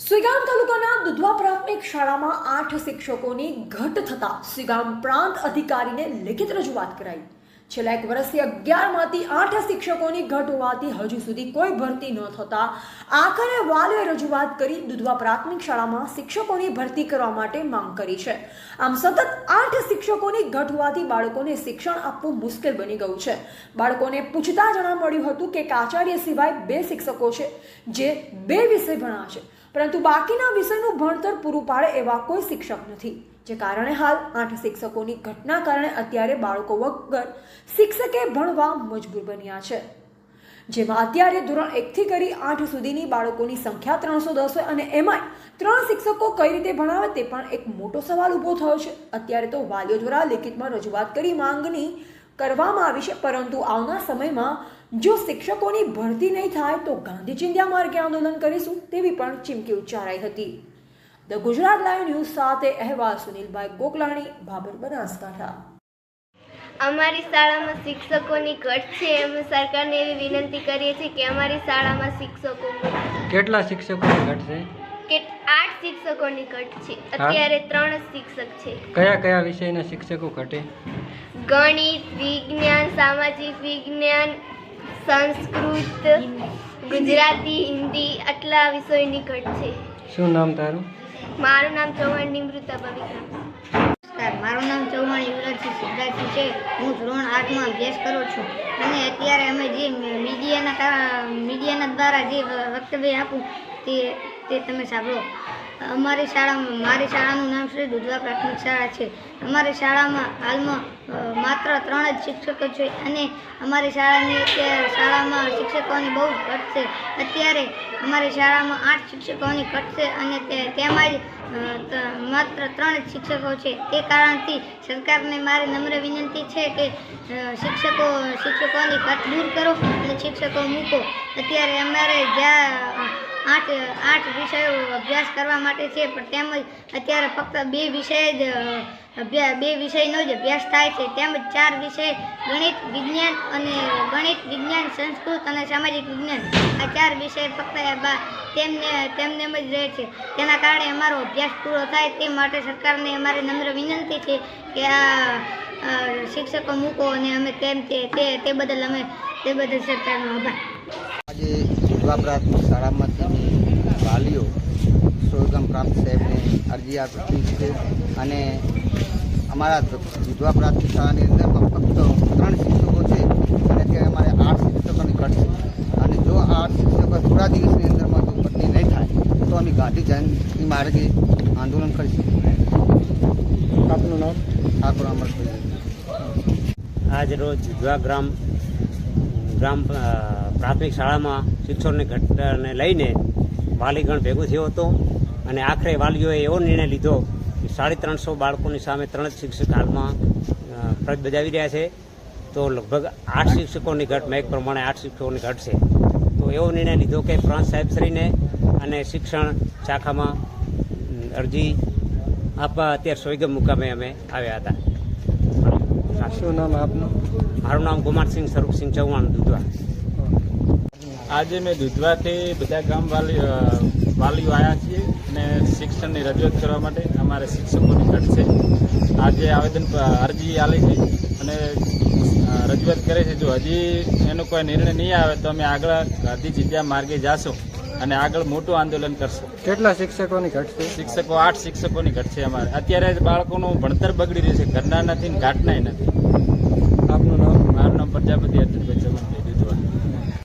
સુઈગામ તાલુકાના દુધવા પ્રાથમિક શાળામાં આઠ શિક્ષકોની ઘટ થતા સુઈગામ પ્રાંત અધિકારીને લેખિત રજૂઆત કરાઈ. છેલ્લા એક વર્ષથી અગિયારમાંથી આઠ શિક્ષકોની ઘટ હોવાથી હજુ સુધી કોઈ ભરતી ન થતા આખરે વાલીઓએ રજૂઆત કરી દુધવા પ્રાથમિક શાળામાં શિક્ષકોની ભરતી કરવા માટે માંગ કરી છે. આમ સતત આઠ શિક્ષકોની ઘટ હોવાથી બાળકોને શિક્ષણ આપવું મુશ્કેલ બની ગયું છે. બાળકોને પૂછતા જણા મળ્યું હતું કે એક આચાર્ય સિવાય બે શિક્ષકો છે, જે બે વિષય ભણાશે પરંતુ બાકીના વિષયનું ભણતર પૂરું પાડે એવા કોઈ શિક્ષક નથી. જે કારણે હાલ આઠ શિક્ષકોની ઘટના કારણે અત્યારે બાળકો વગર શિક્ષકે ભણવા મજબૂર બન્યા છે. જેમાં અત્યારે ધોરણ એકથી કરી આઠ સુધીની બાળકોની સંખ્યા ત્રણસો દસ હોય અને એમાંય ત્રણ શિક્ષકો કઈ રીતે ભણાવે તે પણ એક મોટો સવાલ ઊભો થયો છે. અત્યારે તો વાલીઓ દ્વારા લેખિતમાં રજૂઆત કરી માંગણી કરવામાં આવી છે પરંતુ આવનાર સમયમાં જો શિક્ષકોની ભરતી નહીં થાય તો ગાંધી ચિંધ્યા માર્ગે આંદોલન કરીશું તેવી પણ ચીમકી ઉચ્ચારાઈ હતી. ધ ગુજરાત લાઈવ ન્યૂઝ સાથે અહેવાલ સુનિલભાઈ ગોકલાણી બાબર બનાસકાંઠા. અમારી શાળામાં શિક્ષકોની ઘટ છે. અમે સરકારને એવી વિનંતી કરીએ છીએ કે અમારી શાળામાં શિક્ષકો કેટલા શિક્ષકોની ઘટ છે? આઠ શિક્ષકોની ઘટ છે. અત્યારે ત્રણ જ શિક્ષક છે. કયા કયા વિષયના શિક્ષકો ઘટે? ગણિત વિજ્ઞાન સામાજિક વિજ્ઞાન સંસ્કૃત ગુજરાતી હિન્દી આટલા વિષયોની ઘટ છે. શું નામ તારું? મારું નામ ચૌહાણ નિમૃતા પવિત્રા નમસ્કાર મારું નામ ચૌહાણ યુવરાજસિંહ સિદ્ધાર્થી છે. હું ધોરણ આઠમાં અભ્યાસ કરું છું. અને અત્યારે અમે જે મીડિયાના મીડિયાના દ્વારા જે વક્તવ્ય આપું તે તે તમે સાંભળો. અમારી શાળામાં, મારી શાળાનું નામ શ્રી દુધવા પ્રાથમિક શાળા છે. અમારી શાળામાં હાલમાં માત્ર ત્રણ જ શિક્ષકો છે અને અમારી શાળાની શાળામાં શિક્ષકોની બહુ ઘટ છે. અત્યારે અમારી શાળામાં આઠ શિક્ષકોની ઘટ છે અને તે તેમાં જ માત્ર ત્રણ જ શિક્ષકો છે. તે કારણથી સરકારને મારી નમ્ર વિનંતી છે કે શિક્ષકો, શિક્ષકોની ઘટ દૂર કરો અને શિક્ષકો મૂકો. અત્યારે અમારે જ્યાં આઠ આઠ વિષયો અભ્યાસ કરવા માટે છે, પણ તેમજ અત્યારે ફક્ત બે વિષય જ બે વિષયનો જ અભ્યાસ થાય છે. તેમજ ચાર વિષય, ગણિત, વિજ્ઞાન અને ગણિત, વિજ્ઞાન, સંસ્કૃત અને સામાજિક વિજ્ઞાન. આ ચાર વિષય ફક્ત તેમને તેમને જ રહે છે. તેના કારણે અમારો અભ્યાસ પૂરો થાય તે માટે સરકારને અમારી નમ્ર વિનંતી છે કે આ શિક્ષકો મૂકો અને અમે તેમ તે બદલ અમે, તે બદલ સરકારનો આભાર. વિધવા પ્રાથમિક શાળામાંથી વાલીઓ સોયગામ પ્રાપ્ત સાહેબને અરજી આપી છે અને અમારા વિધવા પ્રાથમિક શાળાની અંદર ફક્ત ત્રણ શિક્ષકો છે અને અત્યારે અમારે આઠ શિક્ષકોની ઘટ છે. અને જો આઠ શિક્ષકો થોડા દિવસની અંદરમાં જો ભરતી નહીં થાય, તો અમે ગાંધી જયંતિ માર્ગે આંદોલન કરીશું. આપનું નામ? ઠાકોર અમરભાઈ આજ રોજ જુદવા ગ્રામ ગ્રામ પ્રાથમિક શાળામાં શિક્ષણની ઘટનાને લઈને વાલીગણ ભેગું થયો હતો અને આખરે વાલીઓએ એવો નિર્ણય લીધો કે સાડી ત્રણસો બાળકોની સામે ત્રણ જ શિક્ષક હાલમાં ફરજ બજાવી રહ્યા છે. તો લગભગ આઠ શિક્ષકોની ઘટ મેં પ્રમાણે આઠ શિક્ષકોની ઘટ છે. તો એવો નિર્ણય લીધો કે પ્રાંત સાહેબશ્રીને અને શિક્ષણ શાખામાં અરજી આપવા અત્યારે સોયગમ મુકામે અમે આવ્યા હતા. શું નામ આપનું? મારું નામ કુમારસિંહ સ્વરૂપસિંહ ચૌહાણ દુધવા. આજે મેં દૂધવાથી બધા ગામ વાલી વાલીઓ આવ્યા છીએ અને શિક્ષણની રજૂઆત કરવા માટે અમારે શિક્ષકોની ઘટ છે. આજે આવેદન અરજી આલી છે અને રજૂઆત કરે છે જો હજી એનો કોઈ નિર્ણય નહીં આવે તો અમે આગળ ગાંધી જગ્યા માર્ગે જાશું અને આગળ મોટું આંદોલન કરશું. કેટલા શિક્ષકોની ઘટ છે? શિક્ષકો આઠ શિક્ષકોની ઘટ છે અમારે. અત્યારે બાળકોનું ભણતર બગડી રહ્યું છે. ઘરના નથી ને ઘાટનાય નથી.